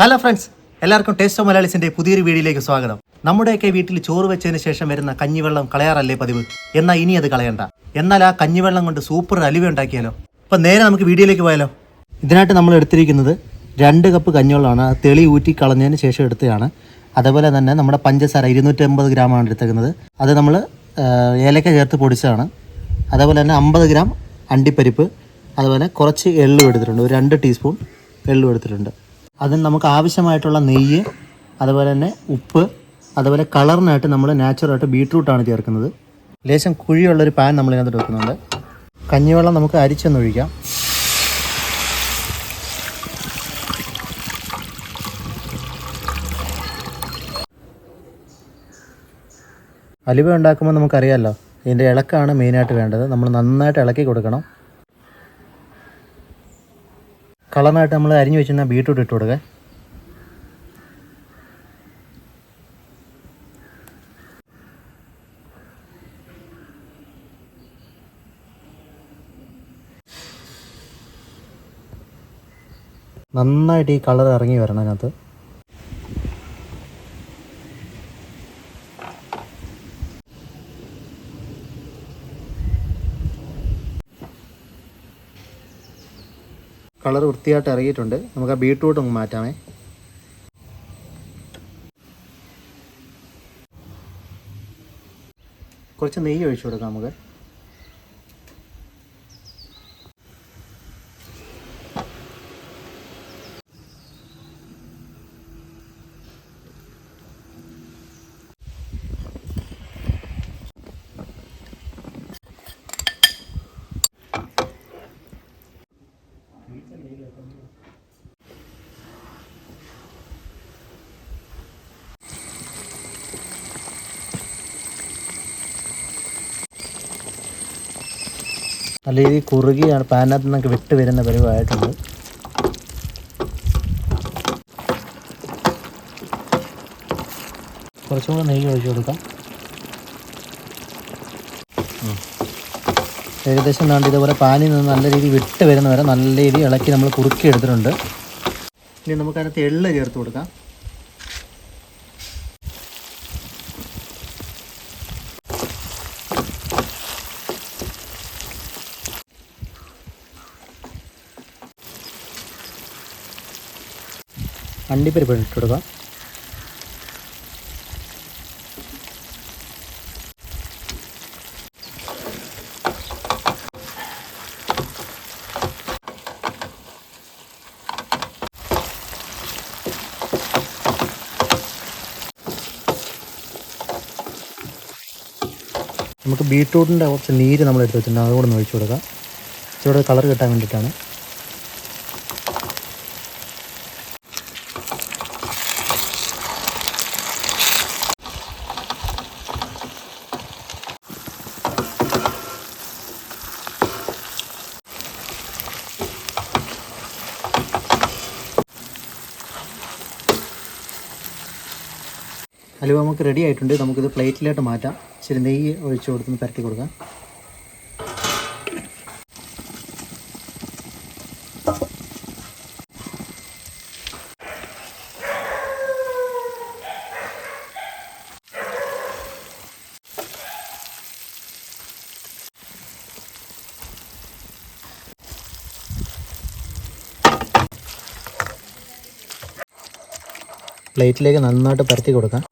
Hello friends എല്ലാവർക്കും taste of മലയാളീസിന്റെ പുതിയൊരു വീഡിയോയിലേക്ക് സ്വാഗതം. നമ്മുടെയൊക്കെ വീട്ടിൽ ചോറ് വെച്ചതിന് ശേഷം വരുന്ന കഞ്ഞിവെള്ളം കളയാറല്ലേ പതിവ്? എന്നാൽ ഇനി അത് കളയണ്ട. എന്നാൽ ആ കഞ്ഞിവെള്ളം കൊണ്ട് സൂപ്പർ അലുവ ഉണ്ടാക്കിയാലോ? അപ്പം നേരെ നമുക്ക് വീഡിയോയിലേക്ക് പോയാലോ? ഇതിനായിട്ട് നമ്മൾ എടുത്തിരിക്കുന്നത് രണ്ട് കപ്പ് കഞ്ഞിവെള്ളമാണ്. തെളി ഊറ്റി കളഞ്ഞതിന് ശേഷം എടുത്തതാണ്. അതേപോലെ തന്നെ നമ്മുടെ പഞ്ചസാര ഇരുന്നൂറ്റമ്പത് ഗ്രാമാണ് എടുത്തേക്കുന്നത്. അത് നമ്മൾ ഏലക്ക ചേർത്ത് പൊടിച്ചതാണ്. അതേപോലെ തന്നെ അമ്പത് ഗ്രാം അണ്ടിപ്പരിപ്പ്. അതുപോലെ കുറച്ച് എള്ളും എടുത്തിട്ടുണ്ട്. ഒരു രണ്ട് ടീസ്പൂൺ എള്ളും എടുത്തിട്ടുണ്ട്. അതിന് നമുക്ക് ആവശ്യമായിട്ടുള്ള നെയ്യ് അതുപോലെ തന്നെ ഉപ്പ് അതുപോലെ കളറിനായിട്ട് നമ്മൾ നാച്ചുറലായിട്ട് ബീട്രൂട്ടാണ് ചേർക്കുന്നത്. ലേശം കുഴിയുള്ളൊരു പാൻ നമ്മൾ ഇതിനകത്ത് വെക്കുന്നുണ്ട് കഞ്ഞിവെള്ളം നമുക്ക് അരിച്ചൊന്നൊഴിക്കാം. അലുവ ഉണ്ടാക്കുമ്പോൾ നമുക്കറിയാമല്ലോ ഇതിന്റെ ഇളക്കാണ് മെയിനായിട്ട് വേണ്ടത്. നമ്മൾ നന്നായിട്ട് ഇളക്കി കൊടുക്കണം. കളറിനായിട്ട് നമ്മൾ അരിഞ്ഞു വെച്ചിരുന്ന ബീട്രൂട്ട് ഇട്ട് കൊടുക്കുക നന്നായിട്ട് ഈ കളർ ഇറങ്ങി വരണം അതിനകത്ത്. കളർ വൃത്തിയായിട്ട് ഇറങ്ങിയിട്ടുണ്ട്. നമുക്ക് ആ ബീട്രൂട്ട് ഒന്ന് മാറ്റാമേ. കുറച്ച് നെയ്യ് ഒഴിച്ചു കൊടുക്കാം നമുക്ക്. നല്ല രീതിയിൽ കുറുകിയാണ് പാനകത്ത് നിന്നൊക്കെ വിട്ട് വരുന്ന പരിവായിട്ടുണ്ട്. കുറച്ചും കൂടെ നെയ്യ് ഒഴിച്ചു കൊടുക്കാം. ഏകദേശം നാണ്ട് ഇതേപോലെ പാനിൽ നിന്ന് നല്ല രീതിയിൽ വിട്ട് വരുന്ന വരെ നല്ല രീതിയിൽ ഇളക്കി നമ്മൾ കുറുക്കി എടുത്തിട്ടുണ്ട്. ഇനി നമുക്കതിനകത്ത് എള്ള് ചേർത്ത് കൊടുക്കാം. അണ്ടിപ്പരിപ്പ് ഇട്ട് കൊടുക്കാം. നമുക്ക് ബീട്രൂട്ടിന്റെ കുറച്ച് നീര് നമ്മൾ എടുത്ത് വെച്ചിട്ടുണ്ട് അതുകൂടെ ഒന്ന് ഒഴിച്ചു കൊടുക്കാം. ഇച്ചിരി കളർ കിട്ടാൻ വേണ്ടിയിട്ടാണ്. അലുവ നമുക്ക് റെഡി ആയിട്ടുണ്ട്. നമുക്കിത് പ്ലേറ്റിലോട്ട് മാറ്റാം. ശരി നെയ്യ് ഒഴിച്ച് കൊടുത്തൊന്ന് പരത്തി കൊടുക്കാം. പ്ലേറ്റിലേക്ക് നന്നായിട്ട് പരത്തി കൊടുക്കാം.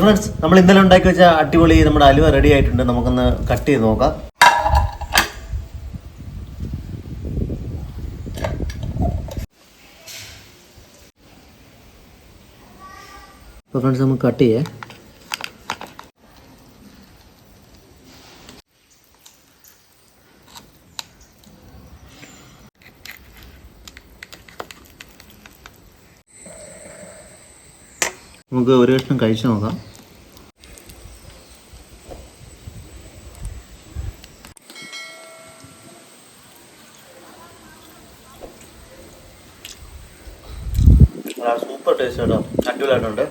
ഫ്രണ്ട്സ് നമ്മൾ ഇന്നലെ ഉണ്ടാക്കി വെച്ച അടിപൊളി നമ്മുടെ അലുവ റെഡി ആയിട്ടുണ്ട്. നമുക്കൊന്ന് കട്ട് ചെയ്ത് നോക്കാം. അപ്പോൾ ഫ്രണ്ട്സ് നമുക്ക് കട്ട് ചെയ്യേ. നമുക്ക് ഒരു കഷ്ണം കഴിച്ചു നോക്കാം. സൂപ്പർ ടേസ്റ്റ് കേട്ടോ അടിപൊളിയായിട്ടുണ്ട്.